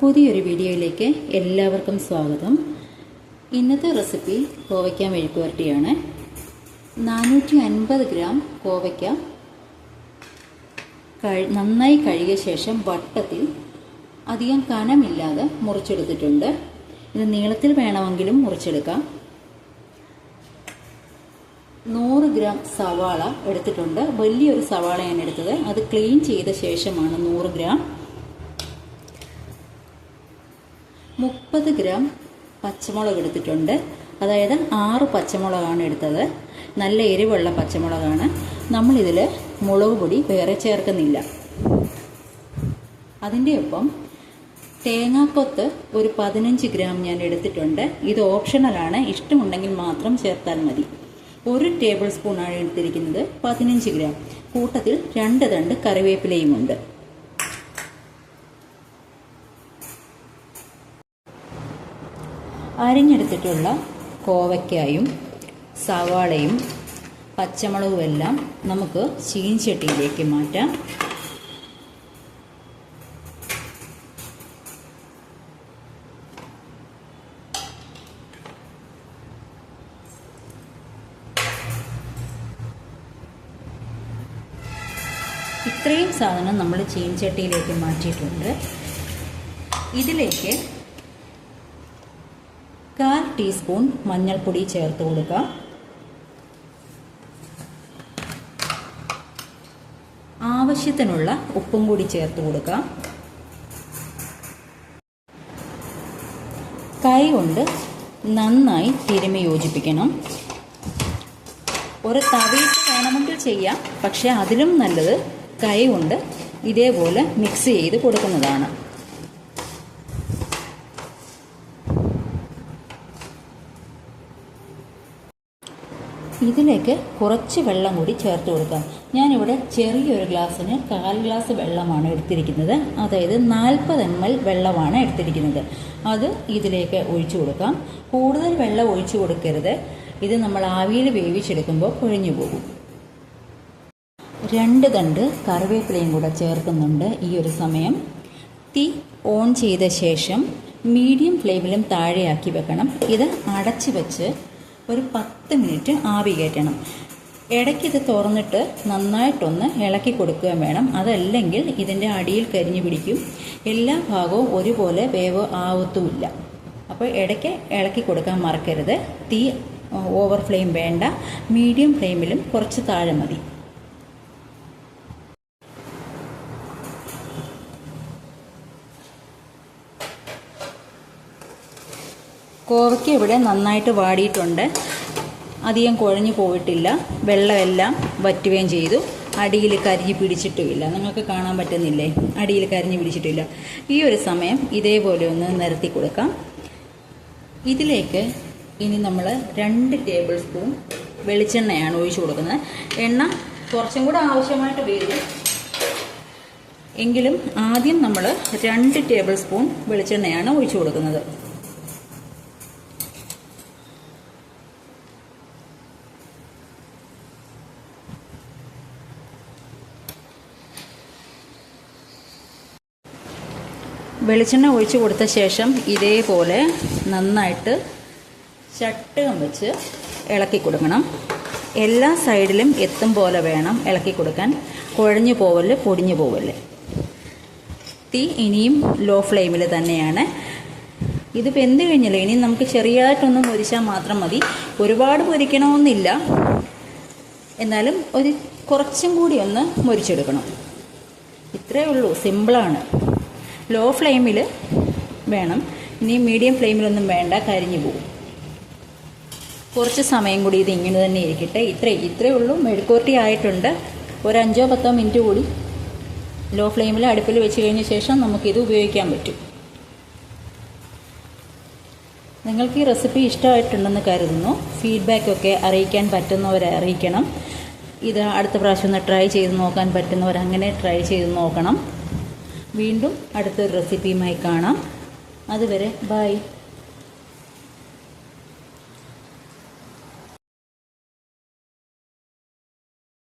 പുതിയൊരു വീഡിയോയിലേക്ക് എല്ലാവർക്കും സ്വാഗതം. ഇന്നത്തെ റെസിപ്പി കോവയ്ക്ക മെഴുക്കുവരട്ടിയാണ് നാനൂറ്റി അൻപത് ഗ്രാം കോവയ്ക്ക നന്നായി കഴുകിയ ശേഷം വട്ടത്തിൽ അധികം കനമില്ലാതെ മുറിച്ചെടുത്തിട്ടുണ്ട്. ഇത് നീളത്തിൽ വേണമെങ്കിലും മുറിച്ചെടുക്കാം. നൂറ് ഗ്രാം സവാള എടുത്തിട്ടുണ്ട്. വലിയൊരു സവാള ഞാൻ എടുത്തത്. അത് ക്ലീൻ ചെയ്ത ശേഷമാണ് നൂറ് ഗ്രാം മുപ്പത് ഗ്രാം പച്ചമുളക് എടുത്തിട്ടുണ്ട്. അതായത് ആറ് പച്ചമുളകാണ് എടുത്തത്. നല്ല എരിവുള്ള പച്ചമുളകാണ്. നമ്മളിതിൽ മുളക് പൊടി വേറെ ചേർക്കുന്നില്ല. അതിന്റെ ഒപ്പം തേങ്ങാക്കൊത്ത് ഒരു പതിനഞ്ച് ഗ്രാം ഞാൻ എടുത്തിട്ടുണ്ട്. ഇത് ഓപ്ഷണലാണ് ഇഷ്ടമുണ്ടെങ്കിൽ മാത്രം ചേർത്താൽ മതി. ഒരു ടേബിൾ സ്പൂണാണ് എടുത്തിരിക്കുന്നത്. പതിനഞ്ച് ഗ്രാം. കൂട്ടത്തിൽ രണ്ട് തണ്ട് കറിവേപ്പിലയുമുണ്ട് അരിഞ്ഞെടുത്തിട്ടുള്ള കോവയ്ക്കായും സവാളയും പച്ചമുളകും എല്ലാം നമുക്ക് ചീൻചട്ടിയിലേക്ക് മാറ്റാം. ഇത്രയും സാധനം നമ്മൾ ചീൻചട്ടിയിലേക്ക് മാറ്റിയിട്ടുണ്ട്. ഇതിലേക്ക് കാൽ ടീസ്പൂൺ മഞ്ഞൾപ്പൊടി ചേർത്ത് കൊടുക്കുക. ആവശ്യത്തിനുള്ള ഉപ്പും കൂടി ചേർത്ത് കൊടുക്കുക. കൈ കൊണ്ട് നന്നായി തിരുമി യോജിപ്പിക്കണം. ഒരു തവിയിട്ട് വേണമെങ്കിൽ ചെയ്യാം പക്ഷേ അതിലും നല്ലത് കൈ കൊണ്ട് ഇതേപോലെ മിക്സ് ചെയ്ത് കൊടുക്കുന്നതാണ്. ഇതിലേക്ക് കുറച്ച് വെള്ളം കൂടി ചേർത്ത് കൊടുക്കാം. ഞാനിവിടെ ചെറിയൊരു ഗ്ലാസ്സിന് കാൽ ഗ്ലാസ് വെള്ളമാണ് എടുത്തിരിക്കുന്നത്. അതായത് നാൽപ്പത് എം എൽ വെള്ളമാണ് എടുത്തിരിക്കുന്നത്. അത് ഇതിലേക്ക് ഒഴിച്ചു കൊടുക്കാം. കൂടുതൽ വെള്ളം ഒഴിച്ചു കൊടുക്കരുത്. ഇത് നമ്മൾ ആവിയിൽ വേവിച്ചെടുക്കുമ്പോൾ കൊഴിഞ്ഞു പോകും. രണ്ട് തണ്ട് കറിവേപ്പിലയും കൂടെ ചേർക്കുന്നുണ്ട് ഈ ഒരു സമയം. തീ ഓൺ ചെയ്ത ശേഷം മീഡിയം ഫ്ലെയിമിലും താഴെയാക്കി വെക്കണം. ഇത് അടച്ചു വെച്ച് ഒരു പത്ത് മിനിറ്റ് ആവി കയറ്റണം. ഇടയ്ക്ക് ഇത് തുറന്നിട്ട് നന്നായിട്ടൊന്ന് ഇളക്കി കൊടുക്കുകയും വേണം. അതല്ലെങ്കിൽ ഇതിന്റെ അടിയിൽ കരിഞ്ഞു പിടിക്കും. എല്ലാ ഭാഗവും ഒരുപോലെ വേവ് ആവത്തുമില്ല. അപ്പോൾ ഇടയ്ക്ക് ഇളക്കി കൊടുക്കാൻ മറക്കരുത്. തീ ഓവർ ഫ്ലെയിം വേണ്ട. മീഡിയം ഫ്ലെയിമിലും കുറച്ച് താഴെ മതി. കോവയ്ക്ക ഇവിടെ നന്നായിട്ട് വാടിയിട്ടുണ്ട്. അധികം കുഴഞ്ഞു പോയിട്ടില്ല. വെള്ളമെല്ലാം വറ്റുകയും ചെയ്തു. അടിയിൽ കരിഞ്ഞ് പിടിച്ചിട്ടുമില്ല. നിങ്ങൾക്ക് കാണാൻ പറ്റുന്നില്ലേ? അടിയിൽ കരിഞ്ഞ് പിടിച്ചിട്ടില്ല. ഈ ഒരു സമയം ഇതേപോലെ ഒന്ന് നിരത്തി കൊടുക്കാം. ഇതിലേക്ക് ഇനി നമ്മൾ രണ്ട് ടേബിൾ സ്പൂൺ വെളിച്ചെണ്ണയാണ് ഒഴിച്ചു കൊടുക്കുന്നത്. എണ്ണ കുറച്ചും കൂടെ ആവശ്യമായിട്ട് വരും എങ്കിലും ആദ്യം നമ്മൾ രണ്ട് ടേബിൾ സ്പൂൺ വെളിച്ചെണ്ണയാണ് ഒഴിച്ചു കൊടുക്കുന്നത്. വെളിച്ചെണ്ണ ഒഴിച്ചു കൊടുത്ത ശേഷം ഇതേപോലെ നന്നായിട്ട് ചട്ടകം വെച്ച് ഇളക്കി കൊടുക്കണം. എല്ലാ സൈഡിലും എത്തും പോലെ വേണം ഇളക്കി കൊടുക്കാൻ. കുഴഞ്ഞു പോവൽ പൊടിഞ്ഞു പോവൽ തീ ഇനിയും ലോ ഫ്ലെയിമിൽ തന്നെയാണ്. ഇതിപ്പോൾ എന്ത് കഴിഞ്ഞല്ലോ? ഇനി നമുക്ക് ചെറിയതായിട്ടൊന്ന് പൊരിച്ചാൽ മാത്രം മതി. ഒരുപാട് പൊരിക്കണമെന്നില്ല. എന്നാലും ഒരു കുറച്ചും കൂടി ഒന്ന് മൊരിച്ചെടുക്കണം ഇത്രയേ ഉള്ളൂ. സിമ്പിളാണ്. ലോ ഫ്ലെയിമിൽ വേണം. ഇനി മീഡിയം ഫ്ലെയിമിലൊന്നും വേണ്ട കരിഞ്ഞു പോകും കുറച്ച് സമയം കൂടി ഇത് ഇങ്ങനെ തന്നെ ഇരിക്കട്ടെ. ഇത്രേ ഇത്രയേ ഉള്ളൂ. മെഴുക്കോർട്ടി ആയിട്ടുണ്ട്. ഒരു അഞ്ചോ പത്തോ മിനിറ്റ് കൂടി ലോ ഫ്ലെയിമിൽ അടുപ്പിൽ വെച്ച് കഴിഞ്ഞ ശേഷം നമുക്കിത് ഉപയോഗിക്കാൻ പറ്റും. നിങ്ങൾക്ക് ഈ റെസിപ്പി ഇഷ്ടമായിട്ടുണ്ടെന്ന് കരുതുന്നു. ഫീഡ്ബാക്കൊക്കെ അറിയിക്കാൻ പറ്റുന്നവരെ അറിയിക്കണം. ഇത് അടുത്ത പ്രാവശ്യം ഒന്ന് ട്രൈ ചെയ്ത് നോക്കാൻ പറ്റുന്നവർ അങ്ങനെ ട്രൈ ചെയ്ത് നോക്കണം. വീണ്ടും അടുത്തൊരു റെസിപ്പിയുമായി കാണാം. അതുവരെ ബൈ